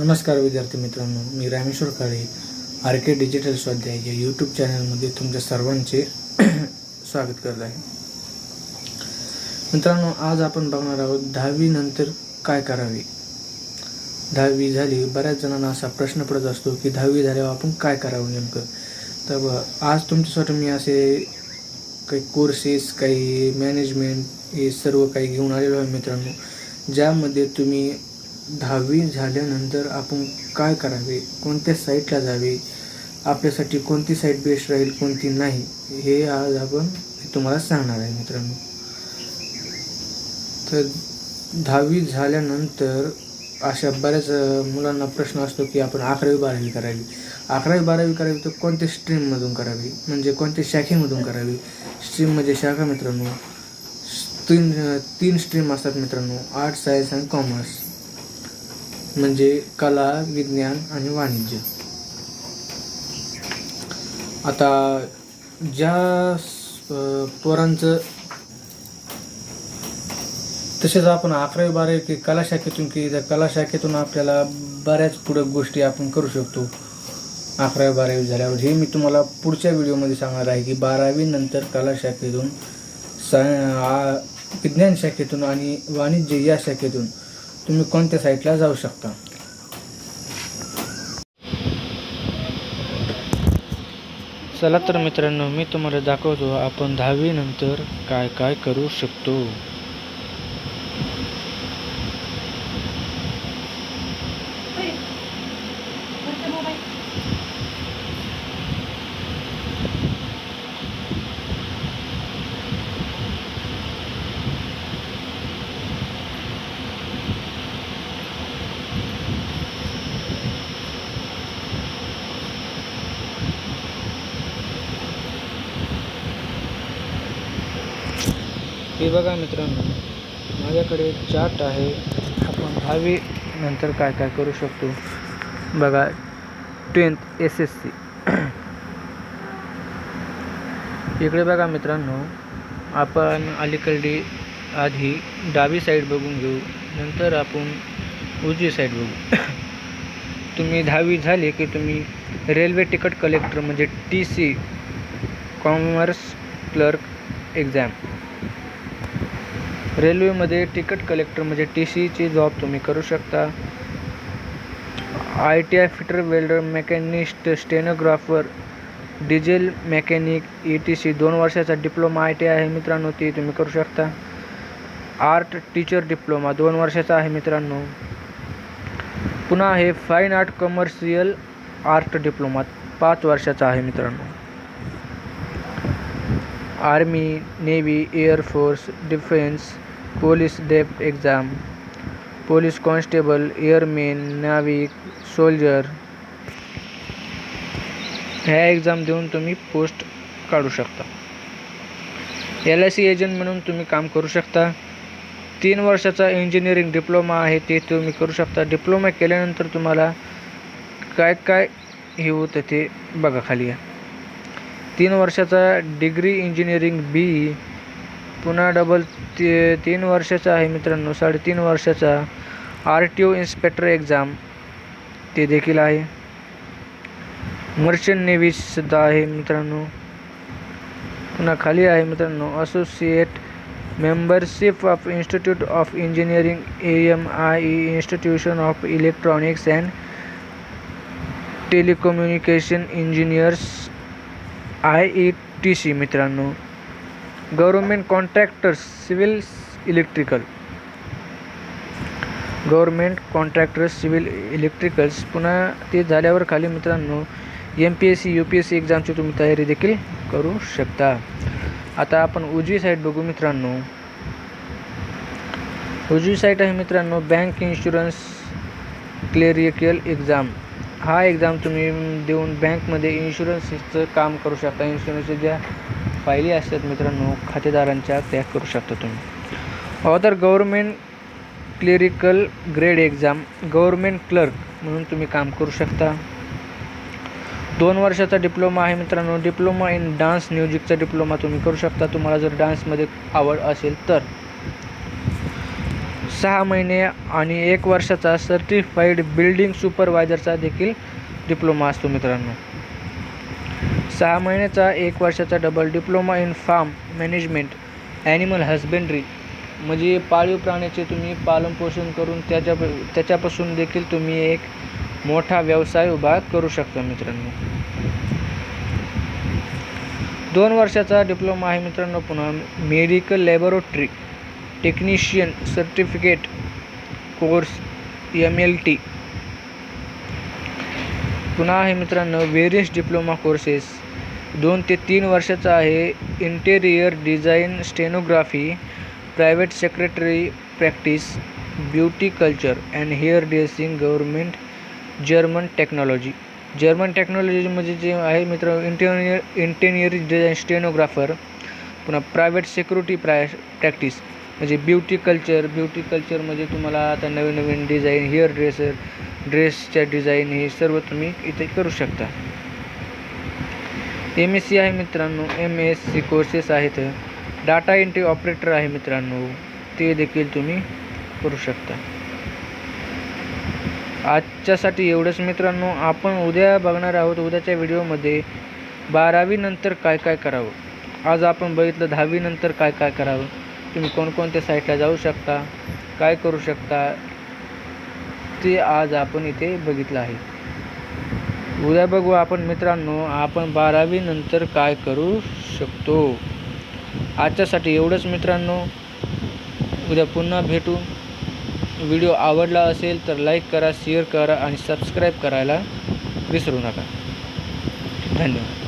नमस्कार विद्यार्थी मित्रांनो मी Rameshwar Kale R K digital स्वाध्याय या यूट्यूब चॅनलमध्ये तुमच्या सर्वांचे स्वागत करत आहे. मित्रांनो आज आपण बघणार आहोत दहावी नंतर काय करावे? दहावी झाली बऱ्याच जणांना असा प्रश्न पडत असतो की दहावी झाल्यावर आपण काय करावं नेमकं? तर आज तुमच्यासाठी मी असे काही कोर्सेस काही मॅनेजमेंट हे सर्व काही घेऊन आलेलो आहे मित्रांनो ज्यामध्ये तुम्ही दहावी झाल्यानंतर आपण काय करावे? कोणत्या साईटला जावे? आपल्यासाठी कोणती साईट बेस्ट राहील कोणती नाही? हे आज आपण तुम्हाला सांगणार आहे मित्रांनो. तर दहावी झाल्यानंतर अशा बऱ्याच मुलांना प्रश्न असतो की आपण अकरावी बारावी करावी. अकरावी बारावी करावी तर कोणत्या स्ट्रीममधून करावी? म्हणजे कोणत्या शाखेमधून करावी? स्ट्रीम म्हणजे शाखा मित्रांनो. तीन तीन स्ट्रीम असतात मित्रांनो. आर्ट सायन्स आणि कॉमर्स म्हणजे कला विज्ञान आणि वाणिज्य. आता ज्या पोरांचं तसेच आपण अकरावी बारावी की कला शाखेतून की त्या कला शाखेतून आपल्याला बऱ्याच पुढं गोष्टी आपण करू शकतो. अकरावी बारावी झाल्यावर. हे मी तुम्हाला पुढच्या व्हिडिओमध्ये सांगणार आहे की बारावी नंतर कला शाखेतून साय विज्ञान शाखेतून आणि वाणिज्य या शाखेतून तुम्ही कोणत्या साईटला जाऊ शकता? चला तर मित्रांनो मी तुम्हाला दाखवतो आपण दहावी नंतर काय काय करू शकतो. हे बघा मित्रांनो माझ्याकडे चार्ट आहे. आपण दहावी नंतर काय काय करू शकतो? बघा टेन्थ एस एस सी इकडे बघा मित्रांनो आपण अलीकडे आधी डावी साईड बघून घेऊ. नंतर आपण उजवी साईड बघू. तुम्ही दहावी झाली की तुम्ही रेल्वे तिकट कलेक्टर म्हणजे T C commerce clerk exam रेल्वेमध्ये तिकट कलेक्टर म्हणजे टी सीची जॉब तुम्ही करू शकता. I T I fitter welder machinist stenographer diesel mechanic E T C दोन वर्षाचा डिप्लोमा आय टी आहे मित्रांनो ती तुम्ही करू शकता. आर्ट टीचर डिप्लोमा दोन वर्षाचा आहे मित्रांनो. पुन्हा आहे fine art commercial art diploma पाच वर्षाचा आहे मित्रांनो. Army navy air force defence police डेप एक्झाम पोलीस कॉन्स्टेबल एअरमेन नाविक सोल्जर. ह्या एक्झाम देऊन तुम्ही पोस्ट काढू शकता. एल आय सी एजंट म्हणून तुम्ही काम करू शकता. तीन वर्षाचा इंजिनिअरिंग डिप्लोमा आहे ते तुम्ही करू शकता. डिप्लोमा केल्यानंतर तुम्हाला काय काय हे होतं ते बघा खाली तीन वर्षाचा डिग्री इंजिनिअरिंग बी पुन्हा डबल ते तीन वर्षाचा आहे मित्रांनो साडेतीन वर्षाचा R T O inspector exam ते देखील आहे. मर्चंट नेव्हीसुद्धा आहे मित्रांनो. पुन्हा खाली आहे मित्रांनो associate membership of institute of engineering A M I E institution of electronics and telecommunication engineers I E T C मित्रांनो. Government contractors civil electrical government contractors civil electricals पुन्हा ते झाल्यावर खाली मित्रांनो M P S C U P S C एक्झामची तुम्ही तयारी देखील करू शकता. आता आपण उजवी साईड बघू मित्रांनो. उजवी साईट आहे मित्रांनो बँक इन्शुरन्स क्लेरिकल एक्झाम हा एक्झाम तुम्ही देऊन बँकमध्ये इन्शुरन्सचं काम करू शकता. इन्शुरन्सच्या ज्या फायली असतात मित्रांनो खातेदारांच्या त्याग करू शकता तुम्ही. Other government clerical grade exam government clerk म्हणून तुम्ही काम करू शकता. दोन वर्षाचा डिप्लोमा आहे मित्रांनो डिप्लोमा इन डान्स म्युझिकचा डिप्लोमा तुम्ही करू शकता. तुम्हाला जर डान्समध्ये आवड असेल तर. सहा महिने आणि एक वर्षाचा सर्टिफाईड बिल्डिंग सुपरवायझरचा देखील डिप्लोमा असतो मित्रांनो. सहा महिन्याचा एक वर्षाचा double diploma in farm management animal husbandry म्हणजे पाळीव प्राण्याचे तुम्ही पालनपोषण करून त्याच्या त्याच्यापासून देखील तुम्ही एक मोठा व्यवसाय उभा करू शकता मित्रांनो. दोन वर्षाचा डिप्लोमा आहे मित्रांनो पुन्हा. Medical laboratory technician certificate course M L T पुन्हा आहे मित्रांनो वेरियस डिप्लोमा कोर्सेस दोन ते तीन वर्षाचा आहे. Interior design stenography private secretary practice beauty culture and hair dressing government German technology German technology म्हणजे जे आहे मित्र इंटेरियर इंटेरियर डिझाईन स्टेनोग्राफर पुन्हा प्रायव्हेट सिक्युरिटी प्राय प्रॅक्टिस म्हणजे ब्युटी कल्चर ब्युटी कल्चर म्हणजे तुम्हाला आता नवीन नवीन डिझाईन हेअर ड्रेसर ड्रेसच्या डिझाईन हे सर्व तुम्ही इथे करू शकता. एम एस सी आहे मित्रांनो. एम एस सी कोर्सेस आहेत. डाटा एंट्री ऑपरेटर आहे मित्रांनो. ते देखील तुम्ही करू शकता. आजच्यासाठी एवढंच मित्रांनो. आपण उद्या बघणार आहोत उद्याच्या व्हिडिओमध्ये बारावीनंतर काय काय करावं. आज आपण बघितलं दहावीनंतर काय काय करावं. तुम्ही कोणकोणत्या साईटला जाऊ शकता काय करू शकता ते आज आपण इथे बघितलं आहे. उद्या बघू आपण मित्रांनो आपण बारावीनंतर काय करू शकतो? आजच्यासाठी एवढंच मित्रांनो. उद्या पुन्हा भेटू. व्हिडिओ आवडला असेल तर लाईक करा शेअर करा आणि सबस्क्राईब करायला विसरू नका. धन्यवाद.